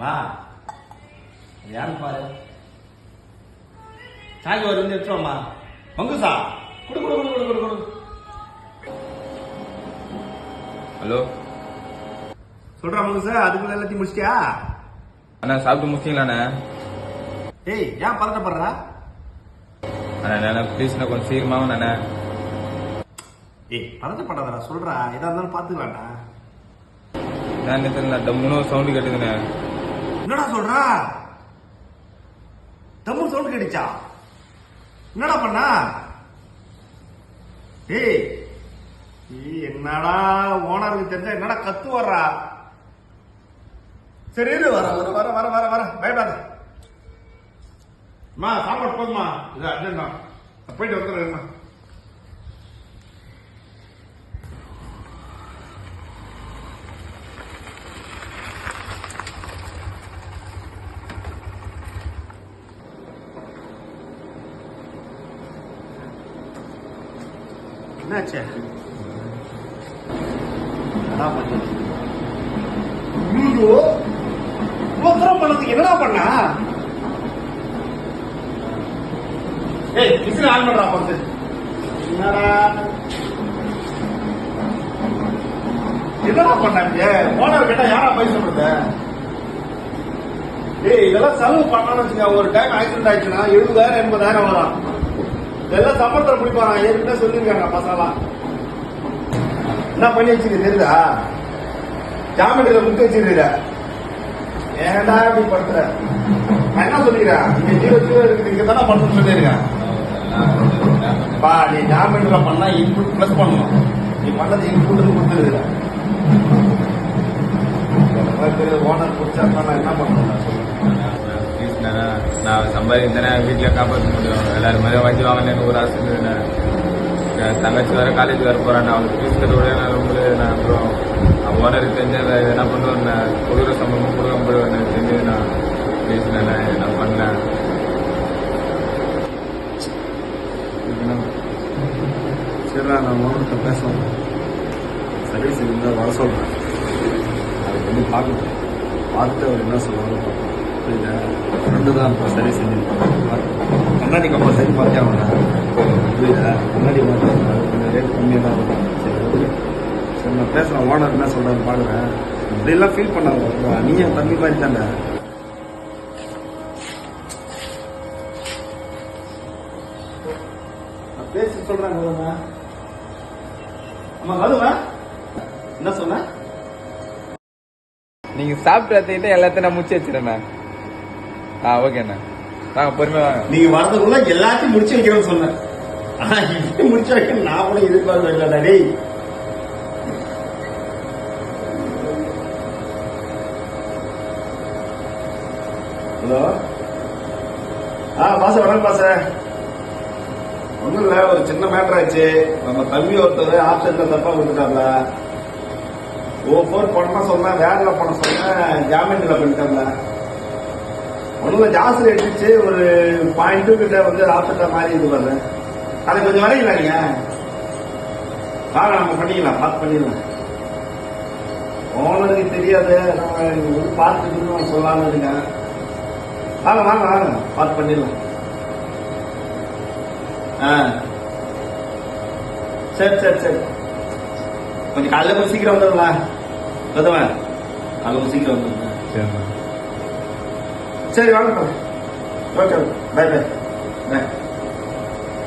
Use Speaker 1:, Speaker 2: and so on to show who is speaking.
Speaker 1: வா. யாரு பாரு? சாய்க்கு ஒரு வந்து எடுத்துருவாம்மா மங்குசா குடு குடு குடு குடு குடு குடு.
Speaker 2: ஹலோ.
Speaker 1: சொல்றா மங்குசா அதுக்குள்ள எல்லாத்தையும் முடிச்சிட்டியா?
Speaker 2: அண்ணா சாப்பிட்டு முடிச்சிங்களாண்ணே
Speaker 1: ஏய் ஏன் பதட்டப்படுறா?
Speaker 2: அண்ணா அண்ணா ப்ளீஸ்ண்ணா கொஞ்சம் சீக்கிரமாவும் அண்ணா
Speaker 1: ஏய் பதட்டப்படாதடா சொல்றா. எதா இருந்தாலும் பாத்துக்கலாம்டா.
Speaker 2: நான் தெரியல டம்முன்னு சவுண்டு கேட்டுதுண்ணே.
Speaker 1: என்னடா சொல்ற? தம்பு சவுண்ட் கேட்டுச்சா? என்னடா பண்ணா? ஏய் ஏய், என்னடா ஓனருக்கு தெரிஞ்சா என்னடா கத்து வர்றா சரி இரு வர வர வர வர வர வர பயப்படாத. அம்மா சாப்பாடு போதுமா? இது அர்ஜென்ட் தான் போயிட்டு வந்துடுறேம்மா என்னாச்சு? இவ்வளவு பண்ணதுக்கு என்னடா பண்ணா? ஏய் மிஷின் ஆன் பண்றா பார்த்து என்னடா? என்னடா பண்ணாங்க ஓனர் கேட்டா யாரா போய் சொல்றது ஏய் இதெல்லாம் செலவு பண்ணான்னு ஒரு டைம் ஆக்சிடென்ட் ஆயிடுச்சுன்னா எழுபதாயிரம் எண்பதாயிரம் வரும். எல்லாம் சம்பளத்தில் பிடிப்பாங்க ஏற்கனவே சொல்லியிருக்காங்க பசங்களா என்ன பண்ணி வச்சுக்க தெரியுதா? ஜாமீன்ல முட்டு வச்சிருக்கிற. ஏன்டா இப்படி படுத்துற? நான் என்ன சொல்லிக்கிறேன்? இங்க ஜீரோ ஜீரோ இருக்குது இங்க தானே பண்ணணும்னு சொல்லியிருக்கேன். பா நீ ஜாமீன்ல பண்ணா இன்புட் பிளஸ் பண்ணணும். நீ பண்ணது இன்புட் கொடுத்துருக்க ஓனர் பிடிச்சா நான் என்ன பண்ணணும்?
Speaker 2: நான் சம்பாதிக்கிறேன் வீட்டில் காப்பாற்ற முடியும். எல்லாரும் மாதிரி வாங்கி வாங்கினேன்னு ஒரு ஆசை என் தங்கச்சி வேறு காலேஜ் வேறு போகிறேன் அவளுக்கு ஃபீஸ் கட்ட நான் ரொம்ப நான் அப்புறம் ஓனருக்கு தெரிஞ்ச என்ன பண்ணுவேன் கொடுக்குற சம்பளமும் கொடுக்க முடியும் தெரிஞ்சு நான் பேசினேன் நான் பண்ணேன்.
Speaker 3: சரிடா நான் ஓனர்கிட்ட பேசலாம். சர்வீஸ் இருந்தால் வர சொல்கிறேன் அது வந்து பார்க்கணும் பார்த்து அவர் என்ன சொல்லுவாங்க பார்க்கணும் புரியுதா? ஃப்ரெண்டு தான் இப்போ சரி செஞ்சுருப்பாங்க கண்ணாடி கம்பல்சரி பார்த்தே ஆகணும். புரியுதா? கண்ணாடி மாற்றி கொஞ்சம் ரேட் கம்மியாக தான் இருக்கும். சரி ஓகே. சரி நான் பேசுகிறேன் ஓனர் என்ன சொல்கிறான்னு பாடுறேன் இப்படிலாம் ஃபீல் பண்ணாங்க நீங்க தம்பி மாதிரி தானே.
Speaker 1: நான் பேசி சொல்றேன் அம்மா என்ன சொன்ன?
Speaker 2: நீங்க சாப்பிட்டு எல்லாத்தையும் நான் முடிச்சு வச்சிருந்தேன் ஆ ஓகேண்ணா வாங்க பொறுமையாக வாங்க.
Speaker 1: நீங்க வரதுக்குள்ள எல்லாத்தையும் முடிச்சு வைக்கிறேன்னு சொன்னேன். ஆனா இப்படி முடிச்சு வைக்க நான் கூட எதிர்பார்க்க இல்லடா டேய். ஹலோ? ஆ பாச வணக்கம் பாச. ஒன்றும் இல்லை ஒரு சின்ன மேட்டர் ஆச்சு. நம்ம தம்பி ஒருத்தர் ஆப்ஷன்ல தப்பா விட்டுட்டாப்ல. ஓ ஃபோர் பண்ண சொன்னேன் வேனில் பண்ண சொன்னேன் ஜாமீன்ல பண்ணிட்டாப்ல ஒண்ணுல ஜாஸ்தி எடுத்துச்சு ஒரு பாயிண்ட் டூ கிட்ட வந்து ஆப்ஷன்ல மாறி இது பண்ணு. அதை கொஞ்சம் வரையில நீங்க வாங்க நம்ம பண்ணிக்கலாம் பார்த்து பண்ணிடலாம் ஓனருக்கு தெரியாது நம்ம வந்து பார்த்துட்டு நம்ம சொல்லலாம்னு இருக்கேன் வாங்க வாங்க வாங்க பார்த்து பண்ணிடலாம். ஆ. சரி சரி சரி. கொஞ்சம் காலையில் கொஞ்சம் சீக்கிரம் வந்துடுங்களா? கதவன் காலையில் கொஞ்சம் சீக்கிரம் வந்துடுங்க.
Speaker 2: சரிண்ணா
Speaker 1: சரி வாங்க. Okay bye by by